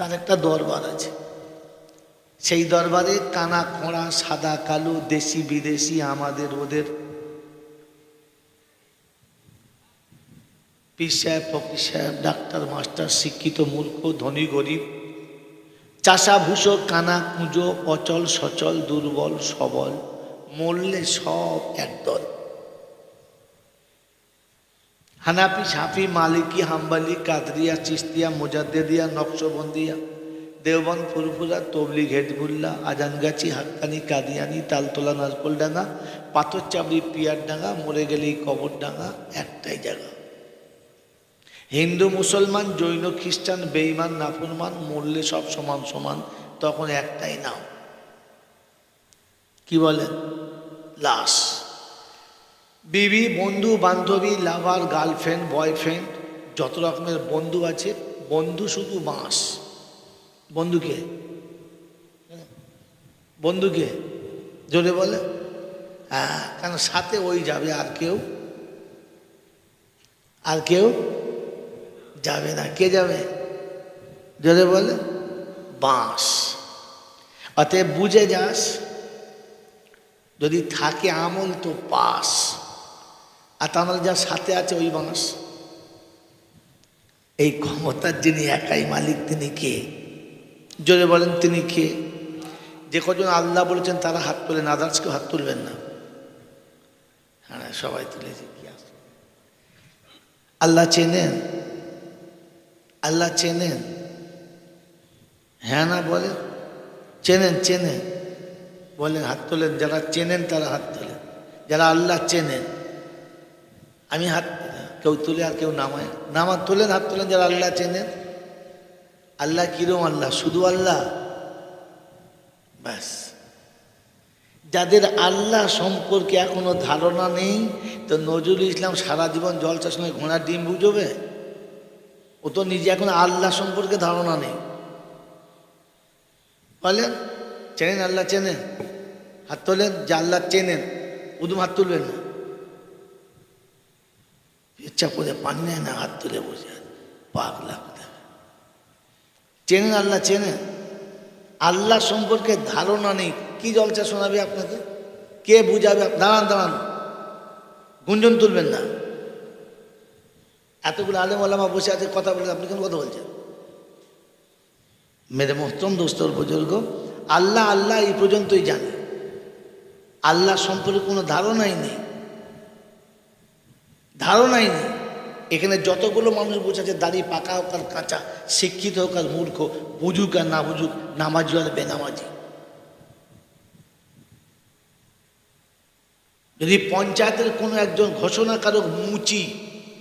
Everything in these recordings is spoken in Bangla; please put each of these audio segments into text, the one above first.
তার একটা দরবার আছে। সেই দরবারে কানা খোঁড়া, সাদা, কালো, দেশি, বিদেশি, আমাদের, ওদের। পীর সাহেব, ফকির সাহেব, ডাক্তার, মাস্টার, শিক্ষিত মূর্খ, ধনী, গরিব। চাষা ভুষো কানা, কুঁজো, অচল, সচল, দুর্বল, সবল, মরলে সব একদল। হানাফি সাফি মালিকি, হাম্বালি, কাদরিয়া চিস্তিয়া মোজাদ্দেদিয়া, নকশবন্দিয়া দেওবন ফুরফুরা তবলি ঘেটবুল্লা আজানগাছি, হাক্কানি, কাদিয়ানি, তালতলা, নারকোলডাঙ্গা পাথর চাবড়ি পিয়ারডাঙ্গা মরে গেলেই কবরডাঙ্গা, একটাই জায়গা। হিন্দু, মুসলমান, জৈন, খ্রিস্টান বেইমান নাফরমান মরলে সব সমান সমান, তখন একটাই নাম। কি বলেন? লাশ। বিবি, বন্ধু, বান্ধবী লাভার গার্লফ্রেন্ড বয়ফ্রেন্ড যত রকমের বন্ধু আছে, বন্ধু শুধু বাঁশ বন্ধুকে বন্ধুকে জোরে বলে। হ্যাঁ কেন সাথে ওই যাবে, আর কেউ? আর কেউ? যাবে না। কে যাবে? জোরে বলে। বাঁশ। অতএব বুঝে যাস, যদি থাকে আমল তো পাস। আর তা মানে যার সাথে আছে ওই মানুষ। এই ক্ষমতার যিনি একাই মালিক, তিনি কে? জোরে বলেন, তিনি কে? যে কজন আল্লাহ বলেছেন, তারা হাত তোলেন আদার্সকেও হাত তুলবেন না। হ্যাঁ সবাই তুলেছে কি আসবে আল্লাহ চেনেন? আল্লাহ চেনেন? হ্যাঁ না বলেন? চেনেন চেনেন। বলেন, হাত তোলেন, যারা চেনেন, তারা হাত তোলেন। যারা আল্লাহ চেনেন আমি হাত, কেউ তুলে আর কেউ নামায়। নামা তোলেন হাত তোলেন যারা আল্লাহ চেনেন, আল্লাহ কিরম আল্লাহ? শুধু আল্লাহ? ব্যাস। যাদের আল্লাহ সম্পর্কে এখনও ধারণা নেই, তো নজরুল ইসলাম সারা জীবন জলসার সময় ঘোড়ার ডিম বুঝবে? ও তো নিজে এখন আল্লাহ সম্পর্কে ধারণা নেই। বলেন, চেনেন আল্লাহ চেনেন? হাত তোলেন, যে আল্লাহ চেনেন, উদুম হাত তুলবেন না। ইচ্ছা করে পানি নেয় না, হাত তুলে বসে। পাগলা কোথায়। চেনেন আল্লাহ চেনেন? আল্লাহ সম্পর্কে ধারণা নেই। কি জলসা শোনাবে আপনাকে? কে বুঝাবে? দাঁড়ান দাঁড়ান। গুঞ্জন তুলবেন না। এতগুলো আলেম আলামা বসে আছে, কথা বলে আপনি কেন কথা বলছেন? মেরে মোহতম দোস্তর বুজুর্গ, আল্লাহ আল্লাহ এই পর্যন্তই জানে। আল্লাহ সম্পর্কে কোনো ধারণাই নেই। ধারণাই নেই। এখানে যতগুলো মানুষ বসে আছে, দাড়ি পাকা হোক আর কাঁচা, শিক্ষিত হোক আর মূর্খ, বুঝুক আর না বুঝুক, নামাজি আর বেনামাজি। যদি পঞ্চায়েতের কোনো একজন ঘোষণাকারক মুচি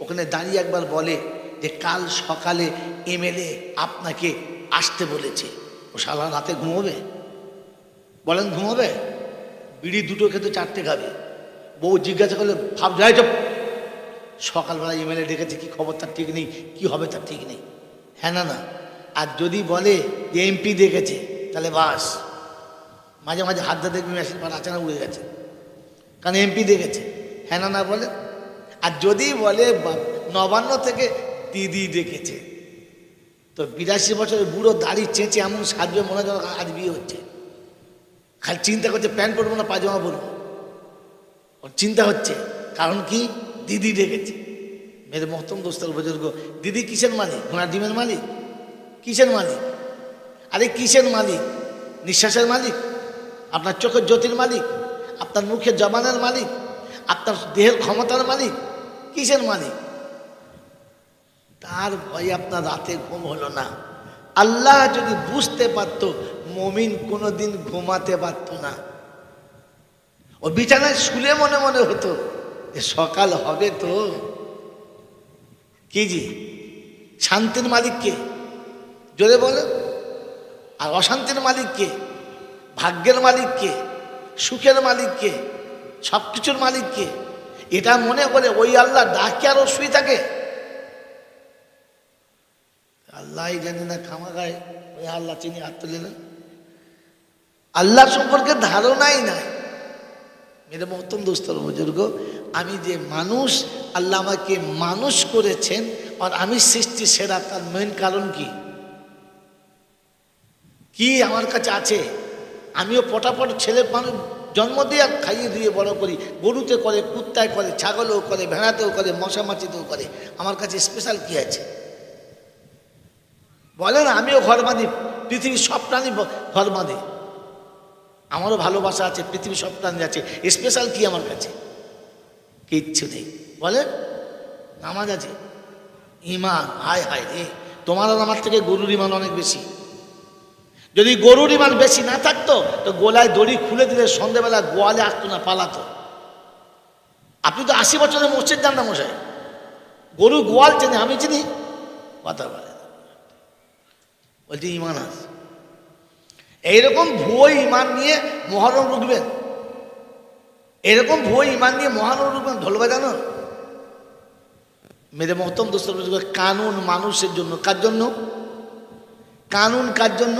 ওখানে দাঁড়িয়ে একবার বলে যে, কাল সকালে এমএলএ আপনাকে আসতে বলেছে। ও সারা রাতে ঘুমোবে? বলেন ঘুমোবে? বিড়ি দুটো খেতে চারটে খাবে। বউ জিজ্ঞাসা করলে, ভাব যায় চপ। সকালবেলা এমএলএ ডেকেছে, কি খবর, তার ঠিক নেই, কি হবে তার ঠিক নেই। হ্যাঁ না না। আর যদি বলে যে এমপি দেখেছে তাহলে বাস। মাঝে মাঝে হাতটা দেখবি মেশিন পার আচানা উড়ে গেছে। কারণ এমপি দেখেছে হ্যাঁ না না বলে। আর যদি বলে নবান্ন থেকে দিদি দেখেছে তো বিরাশি বছরের বুড়ো দাড়ি চেঁচে এমন সাজবে মনে হয় আজ বিয়ে হচ্ছে। খালি চিন্তা করছে, প্যান্ট পরবো না পাজামা পরবো। ওর চিন্তা হচ্ছে। কারণ কি? দিদি ডেকেছে। মেরে মহতম দোস্তর বুজুর্গ। দিদি কিসের মালিক? ঘোড়ার ডিমের মালিক? কিসের মালিক? আরে কিসের মালিক? নিঃশ্বাসের মালিক? আপনার চোখের জ্যোতির মালিক? আপনার মুখের জবানের মালিক? আপনার দেহের ক্ষমতার মালিক? কিসের মালিক? তার ভয়ে আপনার রাতে ঘুম হলো না। আল্লাহ যদি বুঝতে পারত, মমিন কোনোদিন ঘুমাতে পারত না। ও বিছানায় শুলে মনে মনে হতো সকাল হবে তো। কি জি? শান্তির মালিক কে? জোরে বলে। আর অশান্তির মালিক কে? ভাগ্যের মালিক কে? সুখের মালিক কে? সব কিছুর মালিক কে? এটা মনে করে ওই আল্লাহ ডাকে আরও শুয়ে থাকে। আল্লাহ জানি না খামা গায়ে ওই আল্লাহ চিনি হাত তুলে আল্লাহ সম্পর্কে ধারণাই নাই। মেরে মহতম দোস্তর বুজুর্গ। আমি যে মানুষ, আল্লাহ আমাকে মানুষ করেছেন আর আমি সৃষ্টি সেরা, তার মেন কারণ কি? কি আমার কাছে আছে? আমিও পটাপট ছেলে মানুষ, জন্ম দিয়ে খাইয়ে দিয়ে বড় করি। গরুতে করে, কুত্তায় করে, ছাগলেও করে, ভেড়াতেও করে মশা মাছিতেও করে। আমার কাছে স্পেশাল কি আছে? বলেন আমিও ঘর বাঁধি, পৃথিবীর সব প্রাণী ঘর বাঁধে। আমারও ভালোবাসা আছে, পৃথিবীর সব প্রাণী আছে। স্পেশাল কি আমার কাছে? কিচ্ছু নেই। বলেন নামাজ আছে। ইমান হায় হায় রে, তোমার আর আমার থেকে গরুর ইমান অনেক বেশি। যদি গরুর ইমান বেশি না থাকতো, তো গোলায় দড়ি খুলে দিলে সন্ধেবেলা গোয়ালে আসতো না, পালাতো। আপনি তো আশি বছরের মসজিদ যান না মশাই। গরু গোয়াল চেনে, আমি চিনি। কথা বলে। বলছি ইমান আছে। এইরকম ভুয়ো ইমান নিয়ে মহরম রুখবেন। এরকম ভুয়ো ইমান দিয়ে মহারম রুখবেন ঢোল বাজানো মেরে মহতম দোস্তর কানুন মানুষের জন্য। কার জন্য? কানুন কার জন্য?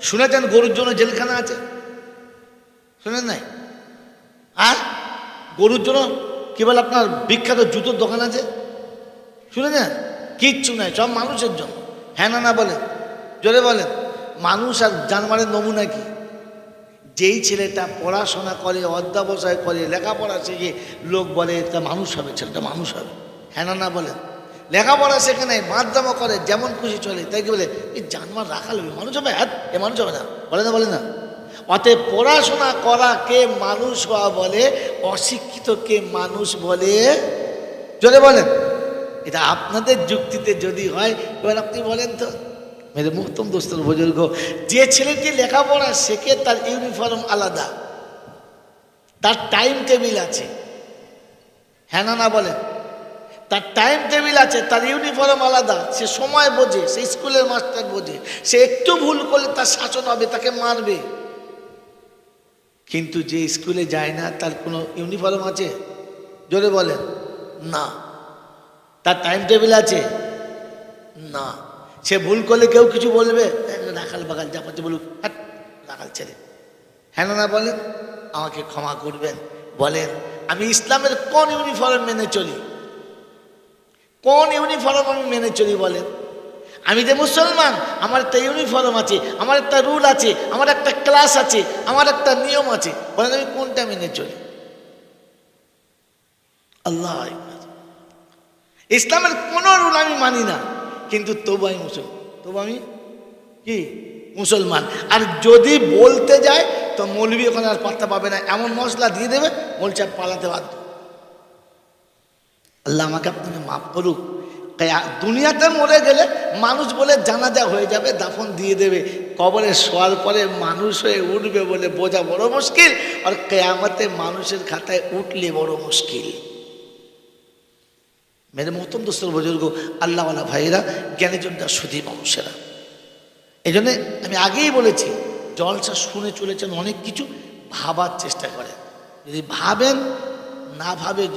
শুনেছেন গরুর জন্য জেলখানা আছে? শুনেন নাই? আর গরুর জন্য কি বলে আপনার বিখ্যাত জুতোর দোকান আছে? শুনে শুনেছেন? কিচ্ছু নাই, সব মানুষের জন্য। হ্যাঁ না বলেন, জোরে বলেন। মানুষ আর জানোয়ারের নমুনা কি? যেই ছেলেটা পড়াশোনা করে, অধ্যাবসায় করে, লেখাপড়া শিখে, লোক বলে, তা মানুষ হবে, ছেলেটা মানুষ হবে। হ্যাঁ না বলে। লেখাপড়া শেখে নাই, মাধ্যমও করে, যেমন খুশি চলে। তাই কি বলে? এই জানোয়ার রাখা লাগবে মানুষ হবে হ্যাঁ এ মানুষ হবে না। বলে না বলে না। অতএব পড়াশোনা করা কে মানুষ হওয়া বলে, অশিক্ষিত কে মানুষ বলে? জোরে বলেন। এটা আপনাদের যুক্তিতে যদি হয়, এবার আপনি বলেন তো। মেরে মোহতম দোস্তর বুজুর্গ, যে ছেলেটি লেখাপড়া শেখে তার ইউনিফর্ম আলাদা। তার টাইম টেবিল আছে। হ্যাঁ না বলেন। তার টাইম টেবিল আছে, তার ইউনিফর্ম আলাদা। সে সময় বোঝে, সে স্কুলের মাস্টার বোঝে। সে একটু ভুল করলে তার শাসন হবে, তাকে মারবে। কিন্তু যে স্কুলে যায় না, তার কোনো ইউনিফর্ম আছে? জোরে বলেন। না। তার টাইম টেবিল আছে? না। সে ভুল করলে কেউ কিছু বলবে? রাখাল বাগাল, যা পাচ্ছে বলুক। হাট, রাখাল ছেলে হ্যাঁ না বলেন আমাকে ক্ষমা করবেন। বলেন, আমি ইসলামের কোন ইউনিফর্ম মেনে চলি? কোন ইউনিফর্ম আমি মেনে চলি বলেন? আমি যে মুসলমান, আমার একটা ইউনিফর্ম আছে, আমার একটা রুল আছে, আমার একটা ক্লাস আছে, আমার একটা নিয়ম আছে। বলেন, আমি কোনটা মেনে চলি? আল্লাহ ইসলামের কোনো রুল আমি মানি না। কিন্তু তবু আমি মুসলমান। তবু আমি কি? মুসলমান। আর যদি বলতে যায়, তো মৌলবি ওখানে আর পাত্তা পাবে না। এমন মশলা দিয়ে দেবে বলছে আর পালাতে বাধ্য। আল্লাহ আমাকে আপনাকে মাফ করুক। দুনিয়াতে মরে গেলে মানুষ বলে জানাজা হয়ে যাবে, দাফন দিয়ে দেবে। কবরে শোয়ার পরে মানুষ হয়ে উঠবে বলে বোঝা বড় মুশকিল। আর কেয়ামতে মানুষের খাতায় উঠলে বড় মুশকিল। মেরে মহতম দোস্তর বুজুর্গ, আল্লাহওয়ালা ভাইয়েরা জ্ঞানীজনটা সুধী মানুষেরা। এই জন্যে আমি আগেই বলেছি, জলসা শুনে চলেছেন অনেক কিছু ভাবার চেষ্টা করেন। যদি ভাবেন, না ভাবে,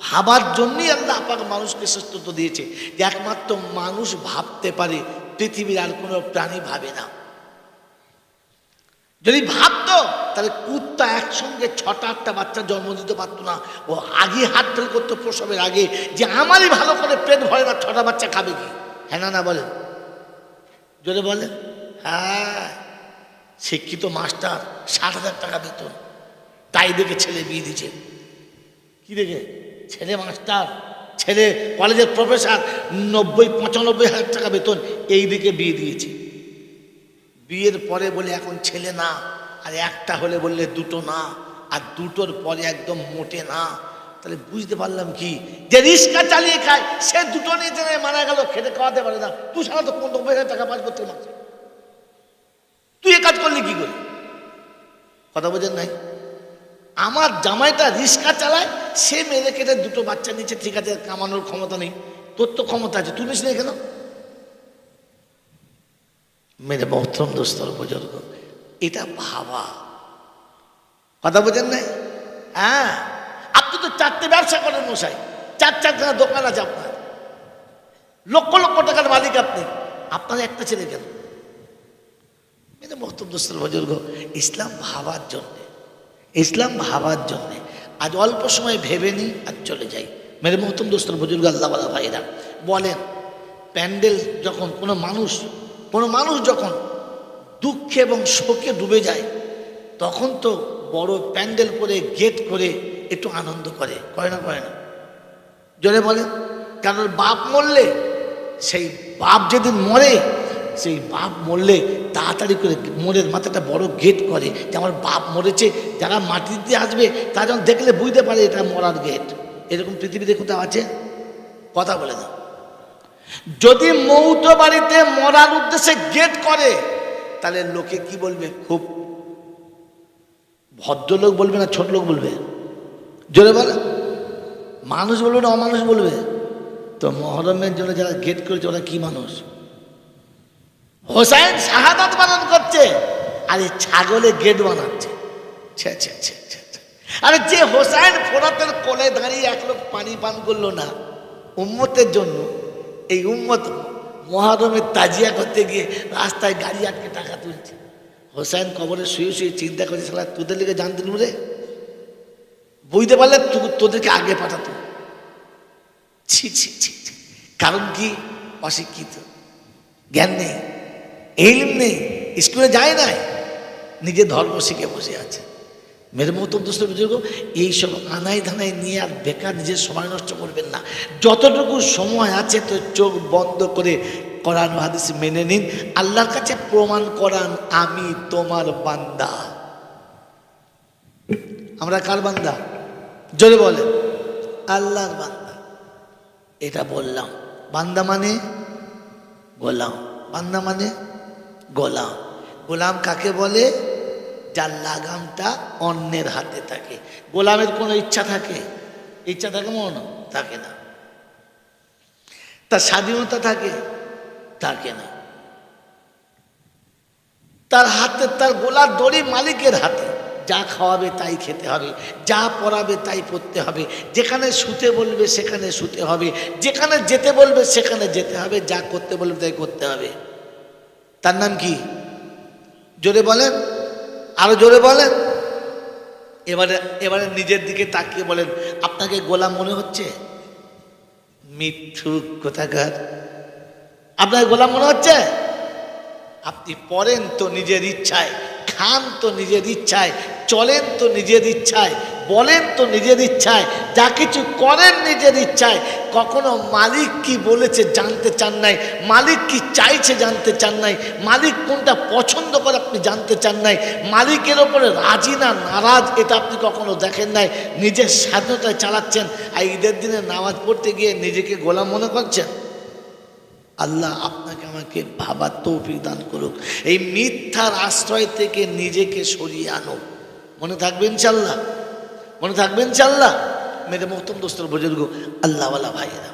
ভাবার জন্যই আল্লাহ আপাক মানুষকে শ্রেষ্ঠত্ব দিয়েছে যে একমাত্র মানুষ ভাবতে পারে, পৃথিবীর আর কোনো প্রাণী ভাবে না। যদি ভাবতো, তাহলে কুত্তা একসঙ্গে ছটা, আটটা বাচ্চা জন্ম দিতে পারতো না। ও আগে হাত ফেল করতো প্রসবের আগে। যে আমারই ভালো করে পেট ভরে না, ছটা বাচ্চা খাবে কি? হ্যাঁ না বলেন জোরে বলেন হ্যাঁ শিক্ষিত মাস্টার ষাট হাজার টাকা বেতন। তাই দেখে ছেলে বিয়ে দিয়েছে। কি দেখে? ছেলে মাস্টার, ছেলে কলেজের প্রফেসর, নব্বই, পঁচানব্বই হাজার টাকা বেতন, এই দিকে বিয়ে দিয়েছে। বিয়ের পরে বলে এখন ছেলে না, আর একটা হলে বললে দুটো না, আর দুটোর পরে একদম মোটে না। তাহলে বুঝতে পারলাম কি? যে রিক্সা চালিয়ে খায়, সে দুটো নিয়ে মারা গেল খেতে খাওয়াতে পারে না। তুই সারা তো পনেরো হাজার টাকা পাস করতে মাসে তুই এ কাজ করলি কি করে? কথা বোঝেন নাই? আমার জামাইটা রিক্সা চালায়, সে মেরে কেটে দুটো বাচ্চা নিচ্ছে ঠিক আছে, কামানোর ক্ষমতা নেই। তোর তো ক্ষমতা আছে, তুই না কেন? মেরে মহতরম দোস্তর বুজুর্গ এটা ভাবা কথা বোঝেন নাই হ্যাঁ আপনি তো চারটে ব্যবসা করেন মশাই চার চারখানা দোকান আছে আপনার লক্ষ লক্ষ টাকার মালিক আপনি আপনার একটা ছেলে কেন মেরে মহতম দোস্তর বুজুর্গ ইসলাম ভাবার জন্যে ইসলাম ভাবার জন্যে আজ অল্প সময় ভেবে নিই আর চলে যাই মেরে মহতম দোস্তর বুজুর্গ আল্লাহওয়ালা ভাইরা বলেন প্যান্ডেল যখন কোনো মানুষ কোনো মানুষ যখন দুঃখে এবং শোকে ডুবে যায়, তখন তো বড় প্যান্ডেল করে, গেট করে একটু আনন্দ করে। করে না করে না? জোরে বলে কারণ বাপ মরলে, সেই বাপ যেদিন মরে, সেই বাপ মরলে তাড়াতাড়ি করে মোড়ের মাথাটা বড় গেট করে যে আমার বাপ মরেছে, যারা মাটি দিয়ে আসবে, তারা যখন দেখলে বুঝতে পারে এটা মরার গেট। এরকম পৃথিবীতে কোথাও আছে? কথা বলে না। যদি মৌত বাড়িতে মরার উদ্দেশ্যে গেট করে, তাহলে লোকে কি বলবে? খুব ভদ্রলোক বলবে না ছোট লোক বলবে? জোরে বলে। মানুষ বলবে না অমানুষ বলবে? তো মহরমের জন্য যারা গেট করেছে, ওরা কি মানুষ? হোসাইন শাহাদাত পালন করছে, আর এই ছাগলে গেট বানাচ্ছে। আরে যে হোসাইন ফোরাতের কোলে দাঁড়িয়ে এক লোক পানি পান করল না, উম্মতের জন্য এই উম্মত মহারমের তাজিয়া করতে গিয়ে রাস্তায় গাড়ি আটকে টাকা তুলছে। হোসাইন কবরে শুয়ে শুয়ে চিন্তা করে সালা তোদের লিগে জানতে রে। বুঝতে পারলে তোদেরকে আগে পাঠাতো। ছি ছি ছি ছি। কারণ কি? অশিক্ষিত। জ্ঞান নেই। এলিম নেই। স্কুলে যায় নাই। নিজে ধর্ম শিখে বসে আছে। মেরে মতো দোস্ত বুজুর্গ এইসব আনাই ধানাই নিয়ে আর বেকার নিজের সময় নষ্ট করবেন না। যতটুকু সময় আছে, তো চোখ বন্ধ করে কোরআন হাদিস মেনে নিন। আল্লাহর কাছে প্রমাণ করান, আমি তোমার বান্দা। আমরা কার বান্দা? জোরে বলেন। আল্লাহর বান্দা। এটা বললাম। বান্দা মানে? গোলাম। বান্দা মানে? গোলাম। গোলাম কাকে বলে? যার লাগামটা অন্যের হাতে থাকে। গোলামের কোনো ইচ্ছা থাকে? ইচ্ছা থাকে মন? থাকে না। তার স্বাধীনতা থাকে? থাকে না। তার হাতে, তার গোলার দড়ি মালিকের হাতে। যা খাওয়াবে তাই খেতে হবে। যা পরাবে তাই পড়তে হবে। যেখানে শুতে বলবে সেখানে শুতে হবে। যেখানে যেতে বলবে সেখানে যেতে হবে। যা করতে বলবে তাই করতে হবে। তার নাম কি? জোরে বলেন। আরও জোরে বলেন। এবারে এবারে নিজের দিকে তাকিয়ে বলেন, আপনাকে গোলাম মনে হচ্ছে? মিথ্যুক কোথাকার। আপনাকে গোলাম মনে হচ্ছে? আপনি পড়েন তো নিজের ইচ্ছায়, খান তো নিজের ইচ্ছায়, চলেন তো নিজের ইচ্ছায় বলেন তো নিজের ইচ্ছায়, যা কিছু করেন নিজের ইচ্ছায়। কখনো মালিক কি বলেছে জানতে চান নাই, মালিক কি চাইছে জানতে চান নাই, মালিক কোনটা পছন্দ করে আপনি জানতে চান নাই, মালিকের ওপরে রাজি না নারাজ এটা আপনি কখনো দেখেন নাই, নিজের স্বাধীনতায় চালাচ্ছেন আর ঈদের দিনে নামাজ পড়তে গিয়ে নিজেকে গোলাম মনে করছেন? আল্লাহ আপনাকে আমাকে ভাবার তৌফিক দান করুক, এই মিথ্যার আশ্রয় থেকে নিজেকে সরিয়ে আনো মনে থাকবেন চাল্লাহ মনে থাকবেন চাল্লা মেরে মোহতম দোস্তর বুজুর্গ আল্লাহওয়ালা ভাইয়েরা।